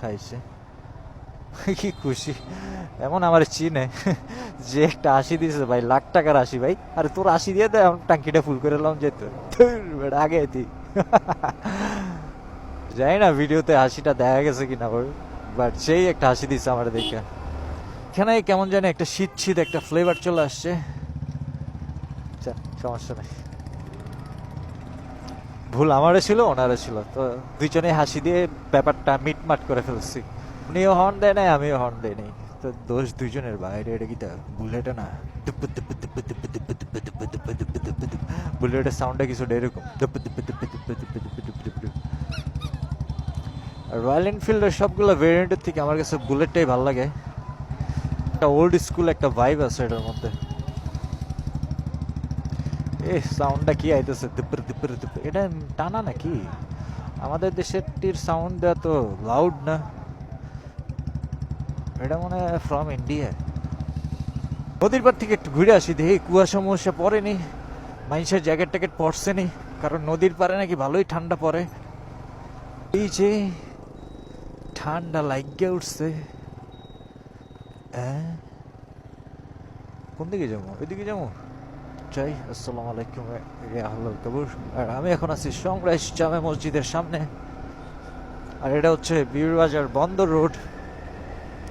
খাইছে। কি খুশি। এমন আমার চিনে যে একটা আশি দিয়েছে ভাই, লাখ টাকার আশি ভাই। আরে তোর আশি দিয়ে এখন টাঙ্কিটা ফুল করে এলাম যেত। আগে তুই জানি না ভিডিওতে হাসিটা দেখা গেছে কিনা, বাট সেই একটা হাসি দিচ্ছে আমার দেখে। এখানে কেমন জানি একটা শীত শীত একটা ফ্লেভার চলে আসছে। সমস্যা নাই। ভুল আমারও ছিল ওনারও ছিল তো দুইজনে হাসি দিয়ে ব্যাপারটা মিটমাট করে ফেলছি উনিও হর্ন দেয় নাই আমিও হর্ন দেয় নাই তো দোষ দুইজনের বাইরে এটা কি তা বুলেটে না বুলেটের সাউন্ডটা কিছু এরকম রয়্যাল এনফিল্ডের সবগুলো ভেরিয়েন্টের থেকে আমার কাছে বুলেটটাই ভালো লাগে একটা ওল্ড স্কুল একটা ভাইব আছে এটার মধ্যে এ সাউন্ডটা কি আইতেছে? দিপ্পর দিপ্পর দিপ্পর এটা টানা নাকি? আমাদের দেশের টির সাউন্ড দেওয়া তো লাউড না। এটা মনে হয় ফ্রম ইন্ডিয়া নদীর পার থেকে একটু ঘুরে আসি দেখি, কুয়াশা মুয়াশা পড়েনি, মানুষের জ্যাকেট ট্যাকেট পড়ছে নি কারণ নদীর পারে নাকি ভালোই ঠান্ডা পড়ে। এই যে, ঠান্ডা লাগিয়ে উঠছে। হ্যাঁ কোন দিকে যাব? ওইদিকে যাব? চাই আসসালামু আলাইকুম আহ্লাল কবুর আর আমি এখন আছি সংরাইশ জামে মসজিদের সামনে। আর এটা হচ্ছে বীরবাজার বন্দর রোড।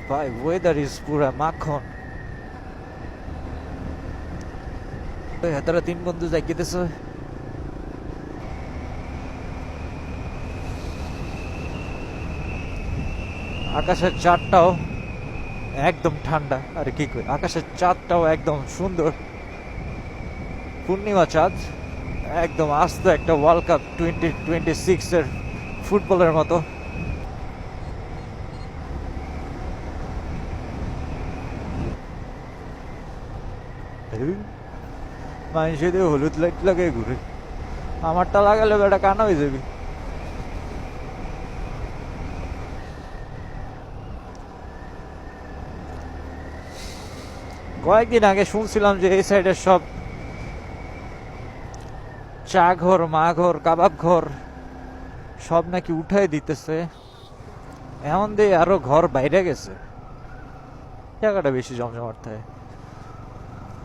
ভাই ওয়েদার ইজ পুরা মাখন। হাতারা তিন বন্ধু যাই গেতেছে। আকাশের চাঁদটাও একদম ঠান্ডা। আর কি কই, আকাশের চাঁদটাও একদম সুন্দর। পূর্ণিমা চাঁদ, একদম আস্ত একটা ওয়ার্ল্ড কাপ টোয়েন্টি টোয়েন্টি সিক্সের ফুটবলের মতো। মানুষ দিয়ে হলুদ লাইট লাগে ঘুরে। আমারটা লাগালে বেটা কানা হয়ে যাবি। কয়েকদিন আগে শুনছিলাম যে এই সাইডের সব চা ঘর মা ঘর কাবাব ঘর সব নাকি উঠাই দিতেছে। এমন দিয়ে আরও ঘর বাইরে গেছে। জায়গাটা বেশি জমজমাট থাকে।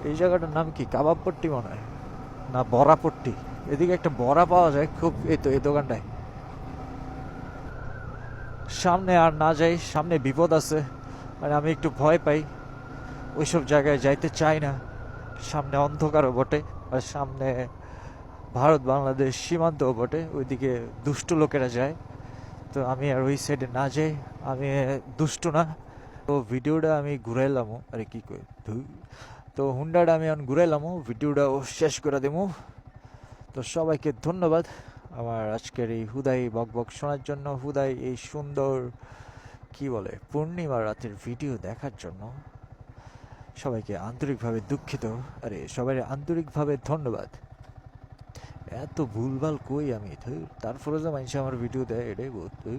এই জায়গাটার নাম কি? কাবাব পট্টি মনে হয়? না, বড়া পট্টি। এদিকে একটা বড়া পাওয়া যায় খুব, এই তো, এই দোকানটায়। সামনে আর না যাই, সামনে বিপদ আছে। মানে আমি একটু ভয় পাই। ওইসব জায়গায় যাইতে চাই না। সামনে অন্ধকারও বটে, আর সামনে ভারত বাংলাদেশ সীমান্তও বটে, ওইদিকে দুষ্ট লোকেরা যায়। তো আমি আর ওই সাইডে না যাই, আমি দুষ্ট না। তো ভিডিওটা আমি ঘুরাইলাম, আরে কি কই তো হুন্ডাটা আমি এখন ঘুরাইলাম ভিডিওটাও শেষ করে দেবো। তো সবাইকে ধন্যবাদ আমার আজকের এই হুদাই বক বক শোনার জন্য, হুদাই এই সুন্দর, কি বলে, পূর্ণিমা রাতের ভিডিও দেখার জন্য। সবাইকে আন্তরিকভাবে দুঃখিত। আরে সবাই আন্তরিকভাবে ধন্যবাদ। এত ভুলভাল কই আমি তারপরে যে মানুষ আমার ভিডিও দেয় এটাই ধুর।